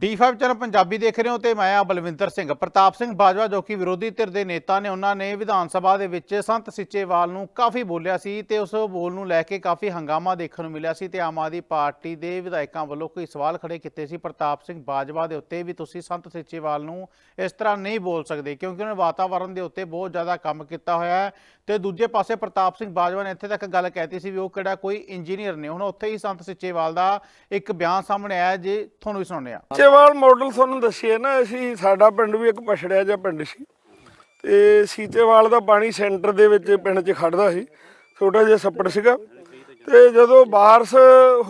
D5 channel Punjabi ਦੇਖ ਰਹੇ ਹੋ ਤੇ ਮੈਂ ਆ ਬਲਵਿੰਦਰ ਸਿੰਘ। ਪ੍ਰਤਾਪ ਸਿੰਘ ਬਾਜਵਾ ਜੋ ਕਿ ਵਿਰੋਧੀ ਧਿਰ ਦੇ ਨੇਤਾ ਨੇ, ਉਹਨਾਂ ਨੇ ਵਿਧਾਨ ਸਭਾ ਦੇ ਵਿੱਚ ਸੰਤ ਸਿੱਚੇਵਾਲ ਨੂੰ ਕਾਫੀ ਬੋਲਿਆ ਸੀ ਤੇ ਉਸ ਬੋਲ ਨੂੰ ਲੈ ਕੇ ਕਾਫੀ ਹੰਗਾਮਾ ਦੇਖਣ ਨੂੰ ਮਿਲਿਆ ਸੀ ਤੇ ਆਮ ਆਦਮੀ ਪਾਰਟੀ ਦੇ ਵਿਧਾਇਕਾਂ ਵੱਲੋਂ ਕੋਈ ਸਵਾਲ ਖੜੇ ਕੀਤੇ ਸੀ। ਪ੍ਰਤਾਪ ਸਿੰਘ ਬਾਜਵਾ ਦੇ ਉੱਤੇ ਵੀ ਤੁਸੀਂ ਸੰਤ ਸਿੱਚੇਵਾਲ ਨੂੰ ਇਸ ਤਰ੍ਹਾਂ ਨਹੀਂ ਬੋਲ ਸਕਦੇ ਕਿਉਂਕਿ ਉਹਨਾਂ ਨੇ ਵਾਤਾਵਰਣ ਦੇ ਉੱਤੇ ਬਹੁਤ ਜ਼ਿਆਦਾ ਕੰਮ ਕੀਤਾ ਹੋਇਆ ਹੈ। ਤੇ ਦੂਜੇ ਪਾਸੇ ਪ੍ਰਤਾਪ ਸਿੰਘ ਬਾਜਵਾ ਨੇ ਇੱਥੇ ਤੱਕ ਗੱਲ ਕਹਿਤੀ ਸੀ ਵੀ ਉਹ ਕਿਹੜਾ ਕੋਈ ਇੰਜੀਨੀਅਰ ਨੇ। ਹੁਣ ਉੱਥੇ ਹੀ ਸੰਤ ਸਿੱਚੇਵਾਲ ਦਾ ਇੱਕ ਬਿਆਨ ਸਾਹਮਣੇ ਆਇਆ ਜੇ ਤੁਹਾਨੂੰ ਵੀ ਸੁਣਨੇ ਆ ਸੀਚੇਵਾਲ ਮਾਡਲ ਤੁਹਾਨੂੰ ਦੱਸਿਆ ਨਾ, ਅਸੀਂ ਸਾਡਾ ਪਿੰਡ ਵੀ ਇੱਕ ਪਛੜਿਆ ਜਿਹਾ ਪਿੰਡ ਸੀ। ਤੇ ਸੀਚੇਵਾਲ ਦਾ ਪਾਣੀ ਸੈਂਟਰ ਦੇ ਵਿੱਚ ਪਿੰਡ 'ਚ ਖੜਦਾ ਸੀ, ਛੋਟਾ ਜਿਹਾ ਛੱਪੜ ਸੀਗਾ। ਤੇ ਜਦੋਂ ਬਾਰਿਸ਼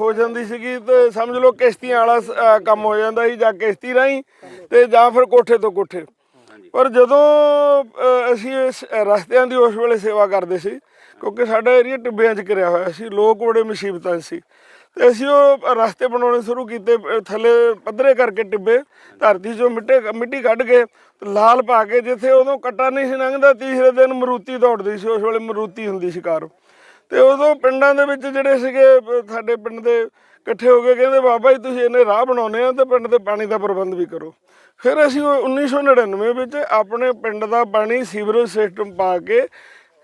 ਹੋ ਜਾਂਦੀ ਸੀਗੀ ਤੇ ਸਮਝ ਲਓ ਕਿਸ਼ਤੀਆਂ ਵਾਲਾ ਕੰਮ ਹੋ ਜਾਂਦਾ ਸੀ ਜਾਂ ਕਿਸ਼ਤੀ ਰਾਹੀਂ ਤੇ ਜਾਂ ਫਿਰ ਕੋਠੇ ਤੋਂ ਕੋਠੇ। ਪਰ ਜਦੋਂ ਅਸੀਂ ਇਸ ਰਸਤਿਆਂ ਦੀ ਉਸ ਵੇਲੇ ਸੇਵਾ ਕਰਦੇ ਸੀ, ਕਿਉਂਕਿ ਸਾਡਾ ਏਰੀਆ ਟਿੱਬਿਆਂ 'ਚ ਘਿਰਿਆ ਹੋਇਆ ਸੀ, ਲੋਕ ਬੜੇ ਮੁਸੀਬਤਾਂ 'ਚ ਸੀ। ਤੇ ਅਸੀਂ ਉਹ ਰਸਤੇ ਬਣਾਉਣੇ ਸ਼ੁਰੂ ਕੀਤੇ ਥੱਲੇ ਪੱਧਰੇ ਕਰਕੇ ਟਿੱਬੇ, ਧਰਤੀ 'ਚੋਂ ਮਿੱਟੇ ਮਿੱਟੀ ਕੱਢ ਕੇ ਲਾਲ ਪਾ ਕੇ ਜਿੱਥੇ ਉਦੋਂ ਕੱਟਾ ਨਹੀਂ ਸੀ ਲੰਘਦਾ, ਤੀਸਰੇ ਦਿਨ ਮਰੂਤੀ ਦੌੜਦੀ ਸੀ, ਉਸ ਵੇਲੇ ਮਰੂਤੀ ਹੁੰਦੀ ਸੀ ਕਾਰ। ਤੇ ਉਦੋਂ ਪਿੰਡਾਂ ਦੇ ਵਿੱਚ ਜਿਹੜੇ ਸੀਗੇ ਸਾਡੇ ਪਿੰਡ ਦੇ ਇਕੱਠੇ ਹੋ ਕੇ ਕਹਿੰਦੇ, ਬਾਬਾ ਜੀ, ਤੁਸੀਂ ਇਹਨੇ ਰਾਹ ਬਣਾਉਣੇ ਆ ਤੇ ਪਿੰਡ ਦੇ ਪਾਣੀ ਦਾ ਪ੍ਰਬੰਧ ਵੀ ਕਰੋ। ਫਿਰ ਅਸੀਂ ਉਹ 1999 ਵਿੱਚ ਆਪਣੇ ਪਿੰਡ ਦਾ ਪਾਣੀ ਸੀਵਰੇਜ ਸਿਸਟਮ ਪਾ ਕੇ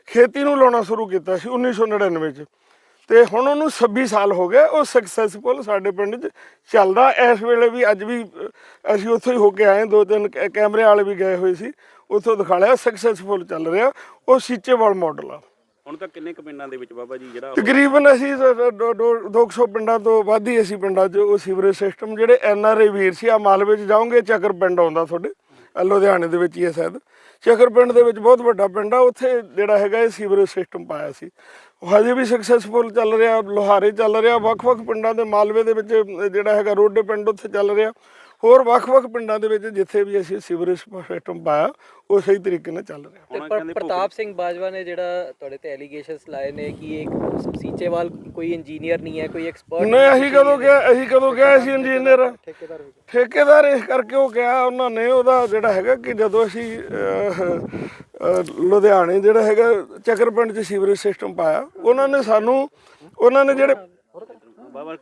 ਖੇਤੀ ਨੂੰ ਲਾਉਣਾ ਸ਼ੁਰੂ ਕੀਤਾ ਸੀ 1999 ਵਿੱਚ। ਤੇ ਹੁਣ ਉਹਨੂੰ 26 ਸਾਲ ਹੋ ਗਏ ਉਹ ਸਕਸੈਸਫੁਲ ਸਾਡੇ ਪਿੰਡ 'ਚ ਚੱਲਦਾ। ਇਸ ਵੇਲੇ ਵੀ ਅੱਜ ਵੀ ਅਸੀਂ ਉੱਥੋਂ ਹੀ ਹੋ ਕੇ ਆਏ ਦੋ ਤਿੰਨ ਕੈਮਰੇ ਵਾਲੇ ਵੀ ਗਏ ਹੋਏ ਸੀ ਉੱਥੋਂ ਦਿਖਾ ਲਿਆ ਸਕਸੈਸਫੁਲ ਚੱਲ ਰਿਹਾ। ਉਹ ਸੀਚੇਵਾਲ ਮਾਡਲ ਆ। ਹੁਣ ਤੱਕ ਕਿੰਨੇ ਪਿੰਡਾਂ ਦੇ ਵਿੱਚ ਬਾਬਾ ਜੀ ਜਿਹੜਾ ਤਕਰੀਬਨ ਅਸੀਂ 200 ਪਿੰਡਾਂ ਤੋਂ ਵੱਧ ਹੀ ਅਸੀਂ ਪਿੰਡਾਂ 'ਚ ਉਹ ਸੀਵਰੇਜ ਸਿਸਟਮ ਜਿਹੜੇ ਐਨ ਆਰ ਆਈ ਵੀਰ ਸੀ ਆ ਮਾਲਵੇ 'ਚ ਜਾਓਗੇ ਚੱਕਰ ਪਿੰਡ ਆਉਂਦਾ ਤੁਹਾਡੇ ਲੁਧਿਆਣੇ ਦੇ ਵਿੱਚ ਹੀ ਹੈ ਸ਼ਾਇਦ। ਚੱਕਰ ਪਿੰਡ ਦੇ ਵਿੱਚ ਬਹੁਤ ਵੱਡਾ ਪਿੰਡ ਆ ਉੱਥੇ ਜਿਹੜਾ ਹੈਗਾ ਇਹ ਸੀਵਰੇਜ ਸਿਸਟਮ ਪਾਇਆ ਸੀ। ਉਹ ਹਜੇ ਵੀ ਸਕਸੈਸਫੁਲ ਚੱਲ ਰਿਹਾ ਲੋਹਾਰੇ ਚੱਲ ਰਿਹਾ ਵੱਖ-ਵੱਖ ਪਿੰਡਾਂ ਦੇ ਮਾਲਵੇ ਦੇ ਵਿੱਚ ਜਿਹੜਾ ਹੈਗਾ ਰੋਡੇ ਪਿੰਡ ਉੱਥੇ ਚੱਲ ਰਿਹਾ। ਹੋਰ ਵੱਖ-ਵੱਖ ਪਿੰਡਾਂ ਦੇ ਵਿੱਚ ਜਿੱਥੇ ਵੀ ਅਸੀਂ ਸੀਵਰੇਜ ਸਿਸਟਮ ਪਾਇਆ ਉਹ ਸਹੀ ਤਰੀਕੇ ਨਾਲ ਚੱਲ ਰਿਹਾ। ਪਰ- ਪ੍ਰਤਾਪ ਸਿੰਘ ਬਾਜਵਾ ਨੇ ਜਿਹੜਾ ਤੁਹਾਡੇ ਤੇ ਐਲੀਗੇਸ਼ਨਸ ਲਾਏ ਨੇ ਕਿ ਇੱਕ ਸੀਚੇਵਾਲ ਕੋਈ ਇੰਜੀਨੀਅਰ ਨਹੀਂ ਹੈ ਕੋਈ ਐਕਸਪਰਟ ਨਹੀਂ ਅਸੀਂ ਕਦੋਂ ਕਿਹਾ ਅਸੀਂ ਕਦੋਂ ਕਿਹਾ ਅਸੀਂ ਇੰਜੀਨੀਅਰ ਠੇਕੇਦਾਰ ਠੇਕੇਦਾਰ ਇਸ ਕਰਕੇ ਉਹ ਕਿਹਾ ਉਹਨਾਂ ਨੇ ਉਹਦਾ ਜਿਹੜਾ ਹੈਗਾ ਕਿ ਜਦੋਂ ਅਸੀਂ ਲੁਧਿਆਣੇ ਜਿਹੜਾ ਹੈਗਾ ਚੱਕਰ ਪਿੰਡ 'ਚ ਸੀਵਰੇਜ ਸਿਸਟਮ ਪਾਇਆ। ਉਹਨਾਂ ਨੇ ਸਾਨੂੰ, ਉਹਨਾਂ ਨੇ ਜਿਹੜੇ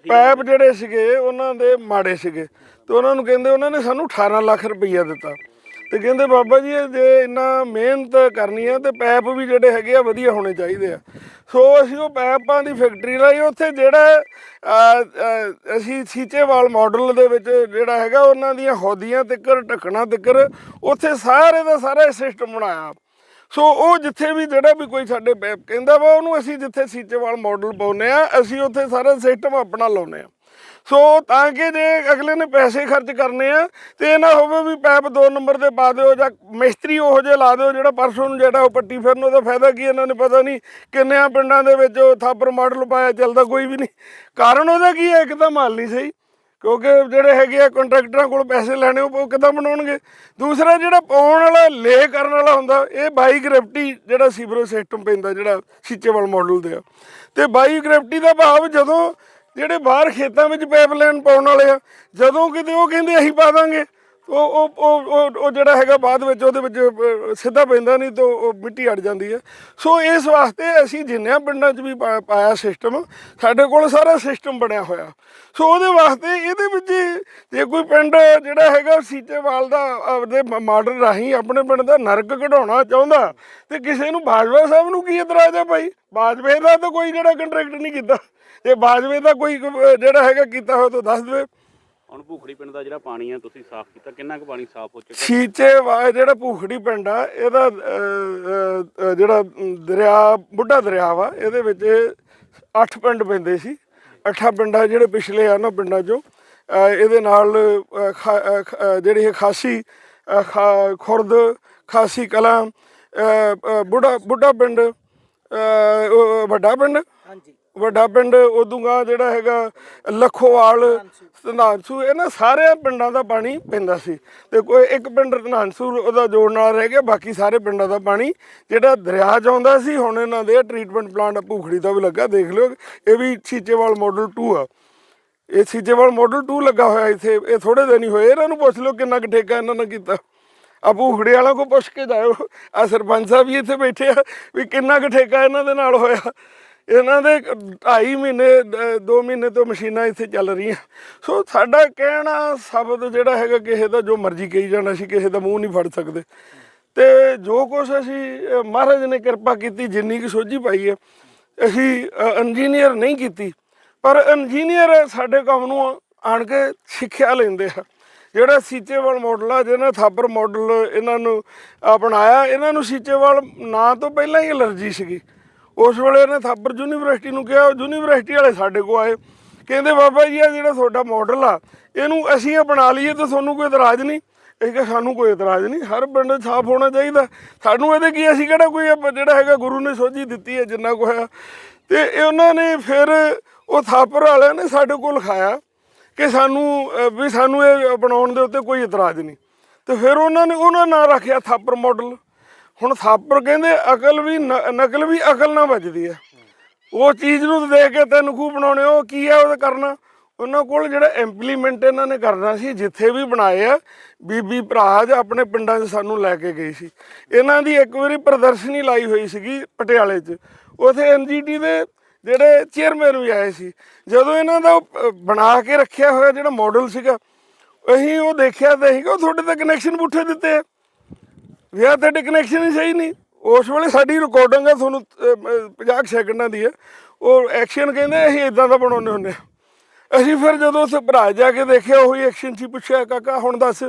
ਪੈਪ ਜਿਹੜੇ ਸੀਗੇ, ਉਹਨਾਂ ਦੇ ਮਾੜੇ ਸੀਗੇ। ਤੇ ਉਹਨਾਂ ਨੂੰ ਕਹਿੰਦੇ, ਉਹਨਾਂ ਨੇ ਸਾਨੂੰ 18 ਲੱਖ ਰੁਪਈਆ ਦਿੱਤਾ। ਤੇ ਕਹਿੰਦੇ, ਬਾਬਾ ਜੀ, ਜੇ ਇੰਨਾ ਮਿਹਨਤ ਕਰਨੀ ਆ, ਤੇ ਪੈਪ ਵੀ ਜਿਹੜੇ ਹੈਗੇ ਆ, ਵਧੀਆ ਹੋਣੇ ਚਾਹੀਦੇ ਆ। ਸੋ ਅਸੀਂ ਉਹ ਪੈਪਾਂ ਦੀ ਫੈਕਟਰੀ ਲਾਈ। ਉੱਥੇ ਜਿਹੜਾ ਅਸੀਂ ਸੀਚੇਵਾਲ ਮਾਡਲ ਦੇ ਵਿੱਚ ਜਿਹੜਾ ਹੈਗਾ, ਉਹਨਾਂ ਦੀਆਂ ਹੌਦੀਆਂ ਤਿੱਕਰ, ਢੱਕਣਾ ਤਿੱਕਰ, ਉੱਥੇ ਸਾਰੇ ਦਾ ਸਾਰਾ ਸਿਸਟਮ ਬਣਾਇਆ। ਸੋ ਉਹ ਜਿੱਥੇ ਵੀ ਜਿਹੜਾ ਵੀ ਕੋਈ ਸਾਡੇ ਪੈਪ ਕਹਿੰਦਾ ਵਾ, ਉਹਨੂੰ ਅਸੀਂ ਜਿੱਥੇ ਸੀਚੇਵਾਲ ਮਾਡਲ ਪਾਉਨੇ ਆ ਅਸੀਂ ਉੱਥੇ ਸਾਰਾ ਸਿਸਟਮ ਆਪਣਾ ਲਾਉਨੇ ਆ ਸੋ ਤਾਂ ਕਿ ਜੇ ਅਗਲੇ ਨੇ ਪੈਸੇ ਖਰਚ ਕਰਨੇ ਆ, ਤੇ ਇਹ ਨਾ ਹੋਵੇ ਵੀ ਪੈਪ 2 ਨੰਬਰ ਤੇ ਪਾ ਦਿਓ ਜਾਂ ਮਿਸਤਰੀ ਉਹੋ ਜਿਹੇ ਲਾ ਦਿਓ ਜਿਹੜਾ ਪਰਸੋਂ ਨੂੰ ਜਿਹੜਾ ਉਹ ਪੱਟੀ ਫਿਰਨ, ਉਹਦਾ ਫਾਇਦਾ ਕੀ ਇਹਨਾਂ ਨੇ ਪਤਾ ਨਹੀਂ ਕਿੰਨਿਆਂ ਪਿੰਡਾਂ ਦੇ ਵਿੱਚ ਉਹ ਥਾਪਰ ਮਾਡਲ ਪਾਇਆ ਚੱਲਦਾ ਕੋਈ ਵੀ ਨਹੀਂ। ਕਾਰਨ ਉਹਦਾ ਕੀ ਹੈ? ਇੱਕ ਤਾਂ ਮਾਲ ਨਹੀਂ ਸਹੀ। ਕਿਉਂਕਿ ਜਿਹੜੇ ਹੈਗੇ ਆ ਕੰਟਰੈਕਟਰਾਂ ਕੋਲ ਪੈਸੇ ਲੈਣੇ, ਉਹ ਉਹ ਕਿੱਦਾਂ ਬਣਾਉਣਗੇ? ਦੂਸਰਾ ਜਿਹੜਾ ਪਾਉਣ ਵਾਲਾ ਲੇ ਕਰਨ ਵਾਲਾ ਹੁੰਦਾ, ਇਹ ਬਾਈ ਗ੍ਰੈਵਿਟੀ ਜਿਹੜਾ ਸੀਵਰੇਜ ਸਿਸਟਮ ਪੈਂਦਾ, ਜਿਹੜਾ ਸੀਚੇਵਾਲ ਮਾਡਲ ਦੇ ਆ। ਤੇ ਬਾਈ ਗ੍ਰੈਵਿਟੀ ਦਾ ਭਾਵ ਜਦੋਂ ਜਿਹੜੇ ਬਾਹਰ ਖੇਤਾਂ ਵਿੱਚ ਪਾਈਪਲਾਈਨ ਪਾਉਣ ਵਾਲੇ ਆ, ਜਦੋਂ ਕਿਤੇ ਉਹ ਕਹਿੰਦੇ ਅਸੀਂ ਪਾ ਦਾਂਗੇ ਉਹ ਉਹ ਉਹ, ਉਹ- ਜਿਹੜਾ ਹੈਗਾ ਬਾਅਦ ਵਿੱਚ ਉਹਦੇ ਵਿੱਚ ਸਿੱਧਾ ਪੈਂਦਾ ਨਹੀਂ ਤਾਂ ਉਹ ਮਿੱਟੀ ਅੜ ਜਾਂਦੀ ਹੈ। ਸੋ ਇਸ ਵਾਸਤੇ ਅਸੀਂ ਜਿੰਨਿਆਂ ਪਿੰਡਾਂ 'ਚ ਵੀ ਪਾ- ਪਾਇਆ ਸਿਸਟਮ ਸਾਡੇ ਕੋਲ ਸਾਰਾ ਸਿਸਟਮ ਬਣਿਆ ਹੋਇਆ। ਸੋ ਉਹਦੇ ਵਾਸਤੇ ਇਹਦੇ ਵਿੱਚ ਜੇ ਕੋਈ ਪਿੰਡ ਜਿਹੜਾ ਹੈਗਾ ਸੀਚੇਵਾਲ ਦਾ ਆਪਦੇ ਮਾਡਲ ਰਾਹੀਂ ਆਪਣੇ ਪਿੰਡ ਦਾ ਨਰਕ ਕਢਾਉਣਾ ਚਾਹੁੰਦਾ, ਤੇ ਕਿਸੇ ਨੂੰ ਬਾਜਵਾ ਸਾਹਿਬ ਨੂੰ ਕੀ ਇਤਰਾਜ਼ ਹੈ ਭਾਈ? ਬਾਜਵੇ ਦਾ ਤਾਂ ਕੋਈ ਜਿਹੜਾ ਕੰਟਰੈਕਟ ਨਹੀਂ ਕੀਤਾ। ਜੇ ਬਾਜਵੇ ਦਾ ਕੋਈ ਜਿਹੜਾ ਹੈਗਾ ਕੀਤਾ ਹੋਇਆ ਤਾਂ ਦੱਸ ਦੇਵੇ। ਹੁਣ ਭੂਖੜੀ ਪਿੰਡ ਦਾ ਜਿਹੜਾ ਪਾਣੀ ਆ ਤੁਸੀਂ ਸਾਫ਼ ਕੀਤਾ ਕਿੰਨਾ ਕੁ ਪਾਣੀ ਸਾਫ਼ ਹੋ ਚੁੱਕਾ? ਸੀਚੇ ਵਾ ਜਿਹੜਾ ਭੂਖੜੀ ਪਿੰਡ ਆ ਇਹਦਾ ਅਹ, ਅਹ, ਅਹ, ਜਿਹੜਾ ਦਰਿਆ ਬੁੱਢਾ ਦਰਿਆ ਵਾ ਇਹਦੇ ਵਿੱਚ 8 ਪਿੰਡ ਪੈਂਦੇ ਸੀ। ਅੱਠਾਂ ਪਿੰਡਾਂ ਜਿਹੜੇ ਪਿਛਲੇ ਆ ਨਾ ਪਿੰਡਾਂ ਚੋਂ ਅਹ, ਇਹਦੇ ਨਾਲ ਅਹ, ਖਾ- ਅਹ, ਖ- ਅਹ, ਜਿਹੜੀ ਇਹ ਖਾਸੀ ਅਹ, ਖਾ- ਖੁਰਦ ਖਾਸੀ ਕਲਾਂ ਅਹ, ਅਹ, ਬੁੱਢਾ ਬੁੱਢਾ ਪਿੰਡ ਅਹ, ਉਹ ਵੱਡਾ ਪਿੰਡ। ਹਾਂਜੀ। ਵੱਡਾ ਪਿੰਡ ਉਦੋਂਗਾ ਜਿਹੜਾ ਹੈਗਾ ਲਖੋਵਾਲ ਧਨਾਂਸੂ ਇਹਨਾਂ ਸਾਰਿਆਂ ਪਿੰਡਾਂ ਦਾ ਪਾਣੀ ਪੈਂਦਾ ਸੀ। ਤੇ ਕੋਈ ਇੱਕ ਪਿੰਡ ਧਨਾਂਸੂ ਉਹਦਾ ਜੋੜਨ ਵਾਲਾ ਰਹਿ ਗਿਆ ਬਾਕੀ ਸਾਰੇ ਪਿੰਡਾਂ ਦਾ ਪਾਣੀ ਜਿਹੜਾ ਦਰਿਆ 'ਚ ਆਉਂਦਾ ਸੀ ਹੁਣ ਇਹਨਾਂ ਦੇ ਟ੍ਰੀਟਮੈਂਟ ਪਲਾਂਟ ਭੂਖੜੀ ਦਾ ਵੀ ਲੱਗਾ ਦੇਖ ਲਿਓ ਇਹ ਵੀ ਸੀਚੇਵਾਲ ਮਾਡਲ 2 ਆ। ਇਹ ਸੀਚੇਵਾਲ ਮਾਡਲ 2 ਲੱਗਾ ਹੋਇਆ ਇੱਥੇ ਇਹ ਥੋੜੇ ਦਿਨ ਹੀ ਹੋਏ ਇਹਨਾਂ ਨੂੰ ਪੁੱਛ ਲਓ ਕਿੰਨਾ ਕੁ ਠੇਕਾ ਇਹਨਾਂ ਨੇ ਕੀਤਾ। ਆ ਭੂਖੜੇ ਵਾਲਿਆਂ ਕੋ ਪੁੱਛ ਕੇ ਜਾਇਓ ਆ ਸਰਪੰਚ ਸਾਹਿਬ ਵੀ ਇੱਥੇ ਬੈਠੇ ਆ ਵੀ ਕਿੰਨਾ ਕੁ ਠੇਕਾ ਇਹਨਾਂ ਦੇ ਨਾਲ ਹੋਇਆ। ਇਹਨਾਂ ਦੇ 2.5 ਮਹੀਨੇ 2 ਮਹੀਨੇ ਤੋਂ ਮਸ਼ੀਨਾਂ ਇੱਥੇ ਚੱਲ ਰਹੀਆਂ। ਸੋ ਸਾਡਾ ਕਹਿਣਾ, ਸ਼ਬਦ ਜਿਹੜਾ ਹੈਗਾ ਕਿਸੇ ਦਾ, ਜੋ ਮਰਜ਼ੀ ਕਹੀ ਜਾਣਾ, ਅਸੀਂ ਕਿਸੇ ਦਾ ਮੂੰਹ ਨਹੀਂ ਫੜ ਸਕਦੇ। ਤੇ ਜੋ ਕੁਛ ਅਸੀਂ ਮਹਾਰਾਜ ਨੇ ਕਿਰਪਾ ਕੀਤੀ, ਜਿੰਨੀ ਕਿ ਸੋਝੀ ਪਾਈ ਹੈ, ਅਸੀਂ ਇੰਜੀਨੀਅਰ ਨਹੀਂ ਕੀਤੀ। ਪਰ ਇੰਜੀਨੀਅਰ ਸਾਡੇ ਕੰਮ ਨੂੰ ਆਣ ਕੇ ਸਿੱਖਿਆ ਲੈਂਦੇ ਆ। ਜਿਹੜਾ ਸੀਚੇਵਾਲ ਮਾਡਲ ਆ, ਜਿਹਨਾਂ ਥਾਪਰ ਮਾਡਲ ਇਹਨਾਂ ਨੂੰ ਅਪਣਾਇਆ, ਇਹਨਾਂ ਨੂੰ ਸੀਚੇਵਾਲ ਨਾਂ ਤੋਂ ਪਹਿਲਾਂ ਹੀ ਅਲਰਜੀ ਸੀਗੀ। ਉਸ ਵੇਲੇ ਇਹਨੇ ਥਾਪਰ ਯੂਨੀਵਰਸਿਟੀ ਨੂੰ ਕਿਹਾ ਯੂਨੀਵਰਸਿਟੀ ਵਾਲੇ ਸਾਡੇ ਕੋਲ ਆਏ। ਕਹਿੰਦੇ, ਬਾਬਾ ਜੀ, ਇਹ ਜਿਹੜਾ ਤੁਹਾਡਾ ਮਾਡਲ ਆ, ਇਹਨੂੰ ਅਸੀਂ ਅਪਣਾ ਲਈਏ ਤਾਂ ਤੁਹਾਨੂੰ ਕੋਈ ਇਤਰਾਜ਼ ਨਹੀਂ। ਇਹ ਕਿ ਸਾਨੂੰ ਕੋਈ ਇਤਰਾਜ਼ ਨਹੀਂ। ਹਰ ਪਿੰਡ ਸਾਫ਼ ਹੋਣਾ ਚਾਹੀਦਾ। ਸਾਨੂੰ ਇਹਦੇ ਕੀ, ਅਸੀਂ ਕਿਹੜਾ ਕੋਈ ਆਪਾਂ ਜਿਹੜਾ ਹੈਗਾ ਗੁਰੂ ਨੇ ਸੋਝੀ ਦਿੱਤੀ ਹੈ ਜਿੰਨਾ ਕੁ ਹੋਇਆ। ਤੇ ਇਹ ਉਹਨਾਂ ਨੇ ਫਿਰ ਉਹ ਥਾਪਰ ਵਾਲਿਆਂ ਨੇ ਸਾਡੇ ਕੋਲ ਲਿਖਾਇਆ ਕਿ ਸਾਨੂੰ ਵੀ ਸਾਨੂੰ ਇਹ ਬਣਾਉਣ ਦੇ ਉੱਤੇ ਕੋਈ ਇਤਰਾਜ਼ ਨਹੀਂ। ਤੇ ਫਿਰ ਉਹਨਾਂ ਨੇ, ਉਹਨਾਂ ਨਾਂ ਰੱਖਿਆ ਥਾਪਰ ਮਾਡਲ ਹੁਣ ਥਾਪਰ ਕਹਿੰਦੇ ਅਕਲ ਵੀ ਨਕਲ ਵੀ ਅਕਲ ਨਾਲ ਵੱਜਦੀ ਹੈ ਉਹ ਚੀਜ਼ ਨੂੰ ਦੇਖ ਕੇ ਤੈਨੂੰ ਖੂਬ ਬਣਾਉਣੇ ਉਹ ਕੀ ਹੈ ਉਹ ਕਰਨਾ? ਉਹਨਾਂ ਕੋਲ ਜਿਹੜਾ ਇੰਪਲੀਮੈਂਟ ਇਹਨਾਂ ਨੇ ਕਰਨਾ ਸੀ ਜਿੱਥੇ ਵੀ ਬਣਾਏ ਆ ਬੀਬੀ ਭਰਾਜ ਆਪਣੇ ਪਿੰਡਾਂ 'ਚ ਸਾਨੂੰ ਲੈ ਕੇ ਗਈ ਸੀ। ਇਹਨਾਂ ਦੀ ਇੱਕ ਵਾਰੀ ਪ੍ਰਦਰਸ਼ਨੀ ਲਾਈ ਹੋਈ ਸੀਗੀ ਪਟਿਆਲੇ 'ਚ। ਉਥੇ ਐਨਜੀਟੀ ਦੇ ਜਿਹੜੇ ਚੇਅਰਮੈਨ ਵੀ ਆਏ ਸੀ। ਜਦੋਂ ਇਹਨਾਂ ਦਾ ਉਹ, ਬਣਾ ਕੇ ਰੱਖਿਆ ਹੋਇਆ ਜਿਹੜਾ ਮਾਡਲ ਸੀਗਾ ਅਸੀਂ ਉਹ ਦੇਖਿਆ ਤਾਂ ਸੀਗਾ ਉਹ ਤੁਹਾਡੇ ਤਾਂ ਕਨੈਕਸ਼ਨ ਪੁੱਠੇ ਦਿੱਤੇ ਆ। ਵਿਆਹ ਤੇ ਕਨੈਕਸ਼ਨ ਹੀ ਸਹੀ ਨਹੀਂ। ਉਸ ਵੇਲੇ ਸਾਡੀ ਰਿਕਾਰਡਿੰਗ ਹੈ ਤੁਹਾਨੂੰ ਅਹ, ਅਹ, 50 ਸੈਕਿੰਡਾਂ ਦੀ ਹੈ ਉਹ ਐਕਸ਼ਨ ਕਹਿੰਦੇ ਅਸੀਂ ਇਦਾਂ ਦਾ ਬਣਾਉਂਦੇ ਹੁੰਦੇ ਹਾਂ ਅਸੀਂ ਫਿਰ ਜਦੋਂ ਉਸ ਭਰਾ ਜਾ ਕੇ ਦੇਖਿਆ ਉਹੀ ਐਕਸ਼ਨ ਸੀ ਪੁੱਛਿਆ ਕਾਕਾ ਹੁਣ ਦੱਸ।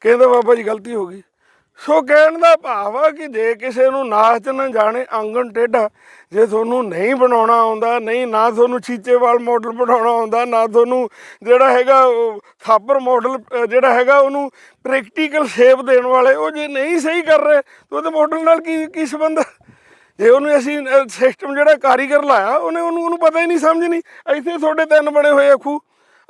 ਕਹਿੰਦਾ ਬਾਬਾ ਜੀ ਗਲਤੀ ਹੋ ਗਈ। ਸੋ ਕਹਿਣ ਦਾ ਭਾਵ ਆ ਕਿ ਜੇ ਕਿਸੇ ਨੂੰ ਨਾਚ ਨਾ ਜਾਣੇ, ਆਂਗਣ ਟੇਢਾ, ਜੇ ਤੁਹਾਨੂੰ ਨਹੀਂ ਬਣਾਉਣਾ ਆਉਂਦਾ, ਨਹੀਂ ਨਾ ਤੁਹਾਨੂੰ ਚੀਚੇਵਾਲ ਮਾਡਲ ਬਣਾਉਣਾ ਆਉਂਦਾ, ਨਾ ਤੁਹਾਨੂੰ ਜਿਹੜਾ ਹੈਗਾ ਉਹ ਥਾਪਰ ਮਾਡਲ ਜਿਹੜਾ ਹੈਗਾ ਉਹਨੂੰ ਪ੍ਰੈਕਟੀਕਲ ਸ਼ੇਪ ਦੇਣ ਵਾਲੇ, ਉਹ ਜੇ ਨਹੀਂ ਸਹੀ ਕਰ ਰਹੇ, ਤਾਂ ਉਹਦੇ ਮਾਡਲ ਨਾਲ ਕੀ ਕੀ ਸੰਬੰਧ ਜੇ ਉਹਨੂੰ ਅਸੀਂ ਸਿਸਟਮ ਜਿਹੜਾ ਕਾਰੀਗਰ ਲਾਇਆ, ਉਹਨੇ ਉਹਨੂੰ ਉਹਨੂੰ ਪਤਾ ਹੀ ਨਹੀਂ, ਸਮਝ ਨਹੀਂ। ਇੱਥੇ ਤੁਹਾਡੇ ਤਿੰਨ ਬਣੇ ਹੋਏ ਆ ਖੂ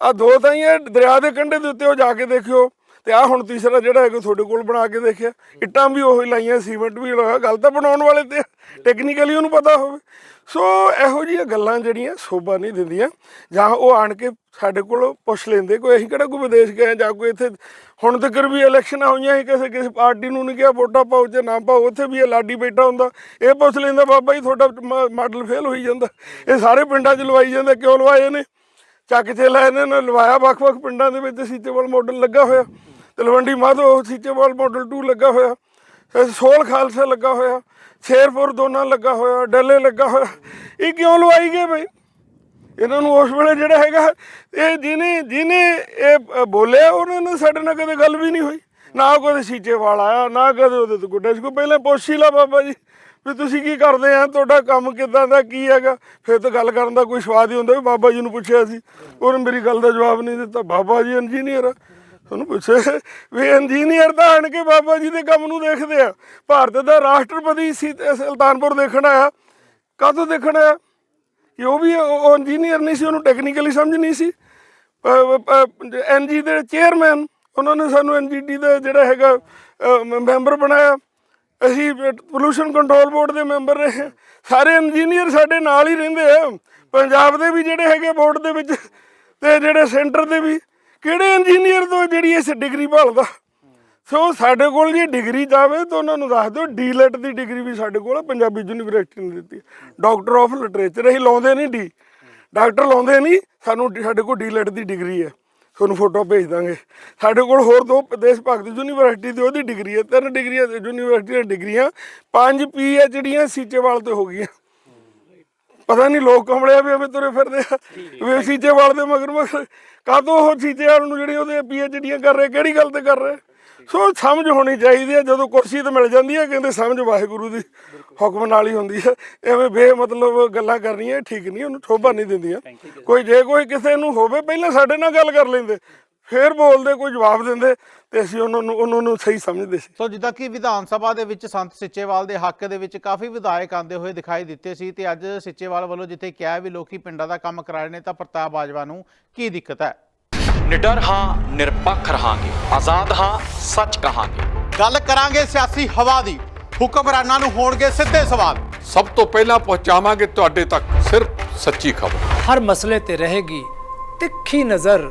ਆ ਦੋ ਤਾਂ ਹੀ ਇਹ ਦਰਿਆ ਦੇ ਕੰਢੇ ਦੇ ਉੱਤੇ ਉਹ ਜਾ ਕੇ ਦੇਖਿਓ। ਤੇ ਆ ਹੁਣ ਤੀਸਰਾ ਜਿਹੜਾ ਹੈਗਾ ਤੁਹਾਡੇ ਕੋਲ ਬਣਾ ਕੇ ਦੇਖਿਆ। ਇੱਟਾਂ ਵੀ ਉਹੀ ਲਾਈਆਂ, ਸੀਮੈਂਟ ਵੀ ਲਾਇਆ, ਗੱਲ ਤਾਂ ਬਣਾਉਣ ਵਾਲੇ ਤੇ ਟੈਕਨੀਕਲੀ ਉਹਨੂੰ ਪਤਾ ਹੋਵੇ। ਸੋ ਇਹੋ ਜਿਹੀਆਂ ਗੱਲਾਂ ਜਿਹੜੀਆਂ ਸੋਭਾ ਨਹੀਂ ਦਿੰਦੀਆਂ। ਜਾਂ ਉਹ ਆਣ ਕੇ ਸਾਡੇ ਕੋਲ ਪੁੱਛ ਲੈਂਦੇ, ਕੋਈ ਅਸੀਂ ਕਿਹੜਾ ਕੋਈ ਵਿਦੇਸ਼ ਗਏ ਜਾਂ ਕੋਈ ਇੱਥੇ ਹੁਣ ਤੱਕ ਵੀ ਇਲੈਕਸ਼ਨਾਂ ਹੋਈਆਂ ਸੀ, ਕਿਸੇ ਕਿਸੇ ਪਾਰਟੀ ਨੂੰ ਨਹੀਂ ਕਿਹਾ, ਵੋਟਾਂ ਪਾਓ ਜਾਂ ਨਾ ਪਾਓ, ਉੱਥੇ ਵੀ ਇਹ ਲਾਡੀ ਬੈਠਾ ਹੁੰਦਾ। ਇਹ ਪੁੱਛ ਲੈਂਦਾ, ਬਾਬਾ ਜੀ, ਤੁਹਾਡਾ ਮ- ਮਾਡਲ ਫੇਲ ਹੋਈ ਜਾਂਦਾ। ਇਹ ਸਾਰੇ ਪਿੰਡਾਂ 'ਚ ਲਵਾਈ ਜਾਂਦਾ, ਕਿਉਂ ਲਵਾਏ ਨੇ? ਚੱਕ ਤੇ ਇਹਨਾਂ ਨੇ ਲਵਾਇਆ ਵੱਖ-ਵੱਖ ਪਿੰਡਾਂ ਦੇ ਵਿੱਚ ਸੀਤੇਵਾਲ ਮਾਡਲ ਲੱਗਾ ਹੋਇਆ। ਤਲਵੰਡੀ ਮਾਧੋ ਸੀਚੇਵਾਲ ਮਾਡਲ 2 ਲੱਗਾ ਹੋਇਆ। ਇਹ ਸੋਲ ਖਾਲਸਾ ਲੱਗਾ ਹੋਇਆ। ਸ਼ੇਰਪੁਰ ਦੋਨਾ ਲੱਗਾ ਹੋਇਆ, ਡੱਲੇ ਲੱਗਾ ਹੋਇਆ। ਇਹ ਕਿਉਂ ਲਵਾਈ ਗਏ ਬਈ? ਇਹਨਾਂ ਨੂੰ ਉਸ ਵੇਲੇ ਜਿਹੜਾ ਹੈਗਾ, ਇਹ ਜਿਹਨੇ ਜਿਹਨੇ ਇਹ ਬੋਲਿਆ, ਉਹਨਾਂ ਨੇ ਸਾਡੇ ਨਾਲ ਕਦੇ ਗੱਲ ਵੀ ਨਹੀਂ ਹੋਈ। ਨਾ ਕਦੇ ਸੀਚੇਵਾਲ ਆਇਆ, ਨਾ ਕਦੇ ਉਹਦੇ ਤੋਂ ਗੁੱਡੇ ਸੀ। ਕੋਈ ਪਹਿਲਾਂ ਪੁੱਛ ਹੀ ਲਾ ਬਾਬਾ ਜੀ, ਵੀ ਤੁਸੀਂ ਕੀ ਕਰਦੇ ਆ? ਤੁਹਾਡਾ ਕੰਮ ਕਿਦਾਂ ਦਾ, ਕੀ ਹੈਗਾ? ਫਿਰ ਤਾਂ ਗੱਲ ਕਰਨ ਦਾ ਕੋਈ ਸਵਾਦ ਹੀ ਹੁੰਦਾ। ਵੀ ਬਾਬਾ ਜੀ ਨੂੰ ਪੁੱਛਿਆ ਸੀ। ਉਹਨੇ ਮੇਰੀ ਗੱਲ ਦਾ ਜਵਾਬ ਨਹੀਂ ਦਿੱਤਾ। ਬਾਬਾ ਜੀ ਇੰਜੀਨੀਅਰ ਆ। ਤੁਹਾਨੂੰ ਪੁੱਛਿਆ, ਵੀ ਇੰਜੀਨੀਅਰ ਤਾਂ ਆਣ ਕੇ ਬਾਬਾ ਜੀ ਦੇ ਕੰਮ ਨੂੰ ਦੇਖਦੇ ਆ। ਭਾਰਤ ਦਾ ਰਾਸ਼ਟਰਪਤੀ ਸੀ ਸੁਲਤਾਨਪੁਰ ਦੇਖਣ ਆਇਆ। ਕਦੋਂ ਦੇਖਣ ਆਇਆ? ਕਿ ਉਹ ਵੀ ਉਹ ਇੰਜੀਨੀਅਰ ਨਹੀਂ ਸੀ, ਉਹਨੂੰ ਟੈਕਨੀਕਲੀ ਸਮਝ ਨਹੀਂ ਸੀ। ਐਨਜੀ ਦੇ ਚੇਅਰਮੈਨ ਉਹਨਾਂ ਨੇ ਸਾਨੂੰ ਐਨਜੀਟੀ ਦਾ ਜਿਹੜਾ ਹੈਗਾ ਮੈਂਬਰ ਬਣਾਇਆ। ਅਸੀਂ ਪੋਲੂਸ਼ਨ ਕੰਟਰੋਲ ਬੋਰਡ ਦੇ ਮੈਂਬਰ ਰਹੇ। ਹਾਂ। ਸਾਰੇ ਇੰਜੀਨੀਅਰ ਸਾਡੇ ਨਾਲ ਹੀ ਰਹਿੰਦੇ ਆ। ਪੰਜਾਬ ਦੇ ਵੀ ਜਿਹੜੇ ਹੈਗੇ ਬੋਰਡ ਦੇ ਵਿੱਚ, ਤੇ ਜਿਹੜੇ ਸੈਂਟਰ ਦੇ ਵੀ। ਕਿਹੜੇ ਇੰਜੀਨੀਅਰ ਤੋਂ ਜਿਹੜੀ ਇਸ ਡਿਗਰੀ ਭਾਲਦਾ? ਸੋ ਸਾਡੇ ਕੋਲ ਜੇ ਡਿਗਰੀ ਜਾਵੇ ਤਾਂ ਉਹਨਾਂ ਨੂੰ ਦੱਸ ਦਿਓ ਡੀਲੈਟ ਦੀ ਡਿਗਰੀ ਵੀ ਸਾਡੇ ਕੋਲ ਪੰਜਾਬੀ ਯੂਨੀਵਰਸਿਟੀ ਨੇ ਦਿੱਤੀ। ਡਾਕਟਰ ਆਫ ਲਿਟਰੇਚਰ ਅਸੀਂ ਲਾਉਂਦੇ ਨਹੀਂ ਡੀ ਡਾਕਟਰ ਲਾਉਂਦੇ ਨਹੀਂ, ਸਾਨੂੰ ਡੀ- ਸਾਡੇ ਕੋਲ ਡੀਲੈਟ ਦੀ ਡਿਗਰੀ ਹੈ। ਤੁਹਾਨੂੰ ਫੋਟੋ ਭੇਜ ਦਾਂਗੇ। ਸਾਡੇ ਕੋਲ ਹੋਰ ਦੋ ਦੇਸ਼ ਭਗਤ ਯੂਨੀਵਰਸਿਟੀ ਦੀ ਉਹਦੀ ਡਿਗਰੀ ਹੈ, ਤਿੰਨ ਡਿਗਰੀਆਂ ਯੂਨੀਵਰਸਿਟੀ ਦੀਆਂ ਡਿਗਰੀਆਂ ਪੰਜ ਪੀ ਜਿਹੜੀਆਂ ਸੀਚੇਵਾਲ ਤੇ ਹੋ ਗਈਆਂ। ਪਤਾ ਨਹੀਂ ਲੋਕ ਕਮਲਿਆ ਵੀ ਐਵੇਂ ਤੁਰੇ ਫਿਰਦੇ ਆ। ਵੀ ਸੀਚੇਵਾਲ ਦੇ ਮਗਰ ਮਗਰ। ਕਾਦੋਂ ਉਹ ਸੀਚੇਵਾਲ ਨੂੰ ਜਿਹੜੀ ਉਹਦੇ ਪੀਐਚਡੀਆਂ ਕਰ ਰਹੇ ਕਿਹੜੀ ਗੱਲ ਤੇ ਕਰ ਰਹੇ? ਸੋ ਸਮਝ ਹੋਣੀ ਚਾਹੀਦੀ ਹੈ ਜਦੋਂ ਕੁਰਸੀ ਤੇ ਮਿਲ ਜਾਂਦੀ ਹੈ ਕਹਿੰਦੇ ਸਮਝ ਵਾਹਿਗੁਰੂ ਦੀ ਹੁਕਮ ਨਾਲ ਹੀ ਹੁੰਦੀ ਹੈ ਐਵੇਂ ਬੇਮਤਲਬ ਗੱਲਾਂ ਕਰਨੀਆਂ ਠੀਕ ਨਹੀਂ ਉਹਨੂੰ ਸ਼ੋਭਾ ਨਹੀਂ ਦਿੰਦੀਆਂ। ਕੋਈ ਜੇ ਕੋਈ ਕਿਸੇ ਨੂੰ ਹੋਵੇ ਪਹਿਲਾਂ ਸਾਡੇ ਨਾਲ ਗੱਲ ਕਰ ਲੈਂਦੇ। ਫੇਰ ਬੋਲਦੇ ਕੋਈ ਜਵਾਬ ਦਿੰਦੇ ਤੇ ਅਸੀਂ ਉਹਨਾਂ ਨੂੰ ਉਹਨਾਂ ਨੂੰ ਸਹੀ ਸਮਝਦੇ ਸੀ। ਸੋ ਜਿੱਦਾਂ ਕਿ ਵਿਧਾਨ ਸਭਾ ਦੇ ਵਿੱਚ ਸੰਤ ਸਿੱਚੇਵਾਲ ਦੇ ਹੱਕ ਦੇ ਵਿੱਚ ਕਾਫੀ ਵਿਧਾਇਕ ਆਂਦੇ ਹੋਏ ਦਿਖਾਈ ਦਿੱਤੇ ਸੀ ਤੇ ਅੱਜ ਸਿੱਚੇਵਾਲ ਵੱਲੋਂ ਜਿੱਥੇ ਕਿਹਾ ਵੀ ਲੋਕੀ ਪਿੰਡਾਂ ਦਾ ਕੰਮ ਕਰਾ ਰਹੇ ਨੇ ਤਾਂ ਪ੍ਰਤਾਪ ਬਾਜਵਾ ਨੂੰ ਕੀ ਦਿੱਕਤ ਹੈ? ਨਿਡਰ ਹਾਂ ਨਿਰਪੱਖ ਰਹਾਂਗੇ। ਆਜ਼ਾਦ ਹਾਂ ਸੱਚ ਕਹਾਂਗੇ। ਗੱਲ ਕਰਾਂਗੇ ਸਿਆਸੀ ਹਵਾ ਦੀ। ਹੁਕਮਰਾਨਾਂ ਨੂੰ ਹੋਣਗੇ ਸਿੱਧੇ ਸਵਾਲ। ਸਭ ਤੋਂ ਪਹਿਲਾਂ ਪਹੁੰਚਾਵਾਂਗੇ ਤੁਹਾਡੇ ਤੱਕ ਸਿਰਫ ਸੱਚੀ ਖਬਰ। ਹਰ ਮਸਲੇ ਤੇ ਰਹੇਗੀ ਤਿੱਖੀ ਨਜ਼ਰ